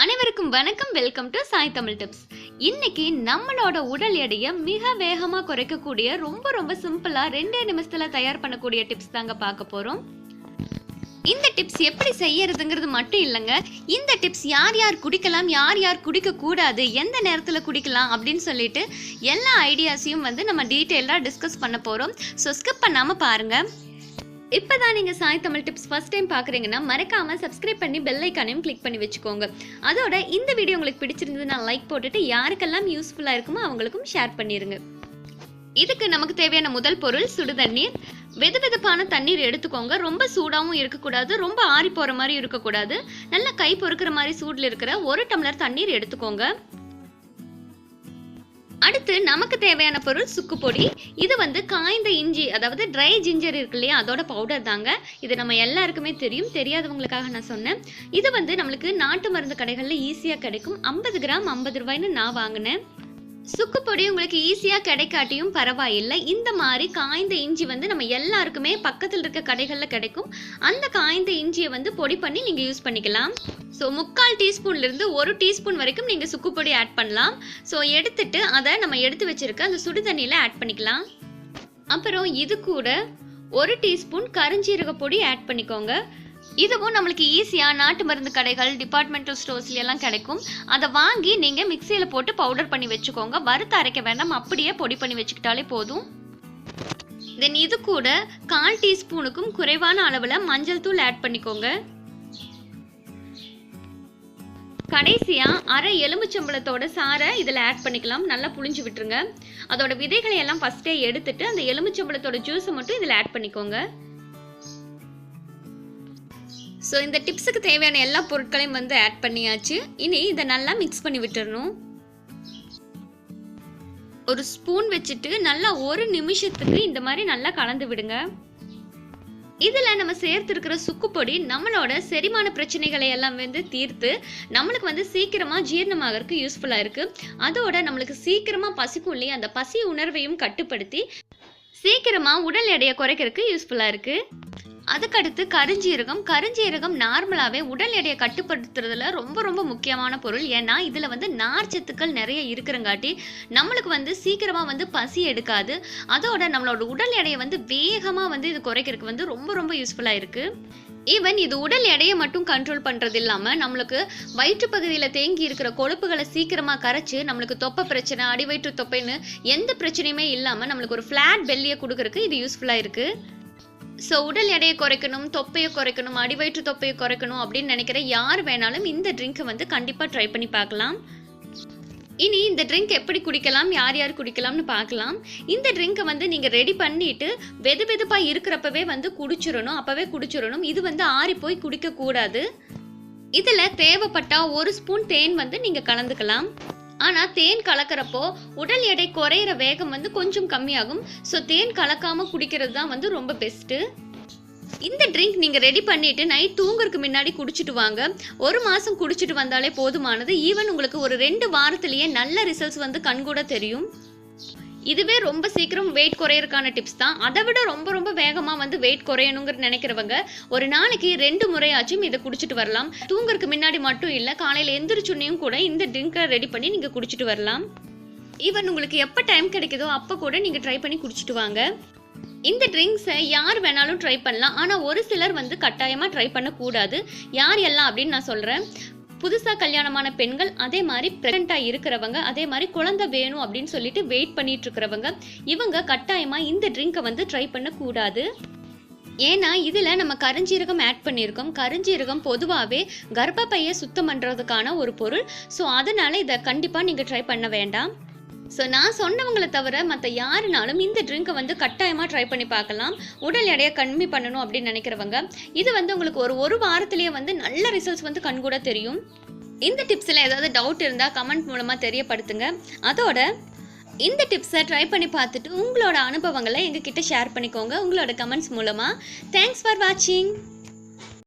அனைவருக்கும் வணக்கம். Welcome to Sai Tamil tips இன்னைக்கு நம்மளோட உடல் எடையை மிக வேகமாக குறைக்கக்கூடிய ரொம்ப ரொம்ப சிம்பிளாக ரெண்டே நிமிஷத்தில் தயார் பண்ணக்கூடிய டிப்ஸ் தாங்க பார்க்க போகிறோம் இந்த டிப்ஸ் எப்படி செய்யறதுங்கிறது மட்டும் இல்லைங்க. இந்த டிப்ஸ் யார் யார் குடிக்கலாம் யார் யார் குடிக்கக்கூடாது எந்த நேரத்தில் குடிக்கலாம் அப்படின்னு சொல்லிட்டு எல்லா ஐடியாஸையும் வந்து நம்ம டீட்டெயிலாக டிஸ்கஸ் பண்ண போகிறோம் ஸோ ஸ்கிப் பண்ணாமல் பாருங்கள் இப்போதான் நீங்கள் Sai Tamil tips first time பார்க்குறீங்கன்னா மறக்காமல் சப்ஸ்கிரைப் பண்ணி பெல் ஐக்கானையும் கிளிக் பண்ணி வச்சுக்கோங்க. அதோட இந்த வீடியோ உங்களுக்கு பிடிச்சிருந்ததுன்னா லைக் போட்டுட்டு யாருக்கெல்லாம் யூஸ்ஃபுல்லாக இருக்குமோ அவங்களுக்கும் ஷேர் பண்ணிடுங்க இதுக்கு நமக்கு தேவையான முதல் பொருள் சுடு தண்ணீர். வெது வெதுப்பான தண்ணீர் எடுத்துக்கோங்க. ரொம்ப சூடாகவும் இருக்கக்கூடாது. ரொம்ப ஆறி போகிற மாதிரி இருக்கக்கூடாது. நல்லா கை பொறுக்கிற மாதிரி சூடில் இருக்கிற ஒரு டம்ளர் தண்ணீர் எடுத்துக்கோங்க. அடுத்து நமக்கு தேவையான பொருள் சுக்கு பொடி. இது வந்து காய்ந்த இஞ்சி அதாவது ட்ரை ஜிஞ்சர் இருக்கு இல்லையா அதோட பவுடர் தாங்க. இது நம்ம எல்லாருக்குமே தெரியும் தெரியாதவங்களுக்காக நான் சொன்னேன். இது வந்து நம்மளுக்கு நாட்டு மருந்து கடைகளில் ஈஸியாக கிடைக்கும். ஐம்பது கிராம் ஐம்பது ரூபாய்னு நான் வாங்கினேன். சுக்கு பொடி உங்களுக்கு ஈஸியாக கிடைக்காட்டியும் பரவாயில்லை. இந்த மாதிரி காய்ந்த இஞ்சி வந்து நம்ம எல்லாருக்குமே பக்கத்தில் இருக்க கடைகளில் கிடைக்கும். அந்த காய்ந்த இஞ்சியை வந்து பொடி பண்ணி நீங்கள் யூஸ் பண்ணிக்கலாம். ஸோ முக்கால் டீஸ்பூன்லேருந்து ஒரு டீஸ்பூன் வரைக்கும் நீங்கள் சுக்கு பொடி ஆட் பண்ணலாம். ஸோ எடுத்துட்டு அதை நம்ம எடுத்து வச்சுருக்க அந்த சுடு தண்ணியில் ஆட் பண்ணிக்கலாம். அப்புறம் இது கூட ஒரு டீஸ்பூன் கருஞ்சீரக பொடி ஆட் பண்ணிக்கோங்க. இதுவும் நம்மளுக்கு ஈஸியாக நாட்டு மருந்து கடைகள் டிபார்ட்மெண்டல் ஸ்டோர்ஸ்லாம் கிடைக்கும். அதை வாங்கி நீங்கள் மிக்சியில் போட்டு பவுடர் பண்ணி வச்சுக்கோங்க. வறுத்து அரைக்க வேண்டாம். அப்படியே பொடி பண்ணி வச்சுக்கிட்டாலே போதும். தென் இது கூட கால் டீஸ்பூனுக்கும் குறைவான அளவில் மஞ்சள் தூள் ஆட் பண்ணிக்கோங்க. கடைசியாக அரை எலுமிச்சம்பழத்தோட சாறை இதில் ஆட் பண்ணிக்கலாம். நல்லா புளிஞ்சு விட்டுருங்க. அதோட விதைகளை எல்லாம் ஃபஸ்ட்டே எடுத்துட்டு அந்த எலுமிச்சம்பழத்தோட ஜூஸை மட்டும் இதில் ஆட் பண்ணிக்கோங்க. ஸோ இந்த டிப்ஸுக்கு தேவையான எல்லா பொருட்களையும் வந்து ஆட் பண்ணியாச்சு. இனி இதை நல்லா மிக்ஸ் பண்ணி விட்டுறணும். ஒரு ஸ்பூன் வச்சுட்டு நல்லா ஒரு நிமிஷத்துக்கு இந்த மாதிரி நல்லா கலந்து விடுங்க. இதில் நம்ம சேர்த்துருக்கிற சுக்குப்பொடி நம்மளோட செரிமான பிரச்சனைகளை எல்லாம் வந்து தீர்த்து நம்மளுக்கு வந்து சீக்கிரமாக ஜீரணமாகறதுக்கு யூஸ்ஃபுல்லாக இருக்குது அதோட நம்மளுக்கு சீக்கிரமாக பசிக்கும் இல்லையா அந்த பசி உணர்வையும் கட்டுப்படுத்தி சீக்கிரமாக உடல் எடையை குறைக்கிறதுக்கு யூஸ்ஃபுல்லாக இருக்குது அதுக்கடுத்து கருஞ்சீரகம். கருஞ்சீரகம் நார்மலாகவே உடல் எடையை கட்டுப்படுத்துறதுல ரொம்ப ரொம்ப முக்கியமான பொருள். ஏன்னா இதில் வந்து நார்ச்சத்துக்கள் நிறைய இருக்கிறங்காட்டி நம்மளுக்கு வந்து சீக்கிரமாக வந்து பசி எடுக்காது. அதோட நம்மளோட உடல் எடையை வந்து வேகமாக வந்து இது குறைக்கிறதுக்கு வந்து ரொம்ப ரொம்ப யூஸ்ஃபுல்லாக இருக்குது ஈவன் இது உடல் எடையை மட்டும் கண்ட்ரோல் பண்ணுறது இல்லாமல் நம்மளுக்கு வயிற்று பகுதியில் தேங்கி இருக்கிற கொழுப்புகளை சீக்கிரமாக கரைச்சி நம்மளுக்கு தொப்பை பிரச்சனை அடிவயிற்று தொப்பைன்னு எந்த பிரச்சனையுமே இல்லாமல் நம்மளுக்கு ஒரு ஃப்ளாட் பெல்லியை கொடுக்கறதுக்கு இது யூஸ்ஃபுல்லாக இருக்குது ஸோ உடல் எடையை குறைக்கணும் தொப்பையை குறைக்கணும் அடிவயிற்று தொப்பையை குறைக்கணும் அப்படின்னு நினைக்கிற யார் வேணாலும் இந்த ட்ரிங்க்கை வந்து கண்டிப்பாக ட்ரை பண்ணி பார்க்கலாம். இனி இந்த ட்ரிங்க் எப்படி குடிக்கலாம் யார் யார் குடிக்கலாம்னு பார்க்கலாம். இந்த ட்ரிங்க்கை வந்து நீங்கள் ரெடி பண்ணிட்டு வெது வெதுப்பாக இருக்கிறப்பவே வந்து குடிச்சிடணும் அப்போவே குடிச்சிடணும். இது வந்து ஆறி போய் குடிக்கக்கூடாது. இதில் தேவைப்பட்டால் ஒரு ஸ்பூன் தேன் வந்து நீங்கள் கலந்துக்கலாம். ஆனால் தேன் கலக்கிறப்போ உடல் எடை குறையிற வேகம் வந்து கொஞ்சம் கம்மியாகும். ஸோ தேன் கலக்காமல் குடிக்கிறது தான் வந்து ரொம்ப பெஸ்ட்டு இந்த ட்ரிங்க் நீங்கள் ரெடி பண்ணிட்டு நைட் தூங்குறதுக்கு முன்னாடி குடிச்சிட்டு வாங்க. ஒரு மாதம் குடிச்சிட்டு வந்தாலே போதுமானது. ஈவன் உங்களுக்கு ஒரு ரெண்டு வாரத்துலேயே நல்ல ரிசல்ட்ஸ் வந்து கண்கூட தெரியும். இதுவே ரொம்ப சீக்கிரம் வெயிட் குறையறதுக்கான டிப்ஸ் தான். அதை விட ரொம்ப ரொம்ப வேகமாக வந்து வெயிட் குறையணுங்கிற நினைக்கிறவங்க ஒரு நாளைக்கு ரெண்டு முறையாச்சும் இதை குடிச்சிட்டு வரலாம். தூங்குறதுக்கு முன்னாடி மட்டும் இல்லை காலையில் எந்திரிச்சுன்னையும் கூட இந்த ட்ரிங்கை ரெடி பண்ணி நீங்கள் குடிச்சிட்டு வரலாம். ஈவன் உங்களுக்கு எப்போ டைம் கிடைக்குதோ அப்போ கூட நீங்கள் ட்ரை பண்ணி குடிச்சிட்டு வாங்க. இந்த ட்ரிங்க்ஸை யார் வேணாலும் ட்ரை பண்ணலாம். ஆனால் ஒரு சிலர் வந்து கட்டாயமாக ட்ரை பண்ணக்கூடாது. யார் எல்லாம் அப்படின்னு நான் சொல்கிறேன் புதுசாக கல்யாணமான பெண்கள் அதே மாதிரி ப்ரெக்னெண்ட்டாக இருக்கிறவங்க அதே மாதிரி குழந்தை வேணும் அப்படின்னு சொல்லிட்டு வெயிட் பண்ணிட்டு இருக்கிறவங்க இவங்க கட்டாயமாக இந்த ட்ரிங்கை வந்து ட்ரை பண்ணக்கூடாது. ஏன்னா இதில் நம்ம கருஞ்சீரகம் ஆட் பண்ணியிருக்கோம். கருஞ்சீரகம் பொதுவாகவே கர்ப்பப்பையை சுத்தம் பண்ணுறதுக்கான ஒரு பொருள். ஸோ அதனால் இதை கண்டிப்பாக நீங்கள் ட்ரை பண்ண வேண்டாம். ஸோ நான் சொன்னவங்களை தவிர மற்ற யாருனாலும் இந்த ட்ரிங்கை வந்து கட்டாயமாக ட்ரை பண்ணி பார்க்கலாம். உடல் எடையை கம்மி பண்ணணும் அப்படின்னு நினைக்கிறவங்க இது வந்து உங்களுக்கு ஒரு ஒரு வாரத்திலேயே வந்து நல்ல ரிசல்ட்ஸ் வந்து கண்கூட தெரியும். இந்த டிப்ஸில் ஏதாவது டவுட் இருந்தால் கமெண்ட் மூலமாக தெரியப்படுத்துங்க. அதோட இந்த டிப்ஸை ட்ரை பண்ணி பார்த்துட்டு உங்களோட அனுபவங்களை எங்ககிட்ட ஷேர் பண்ணிக்கோங்க. உங்களோட கமெண்ட்ஸ் மூலமாக தேங்க்ஸ் ஃபார் வாட்சிங்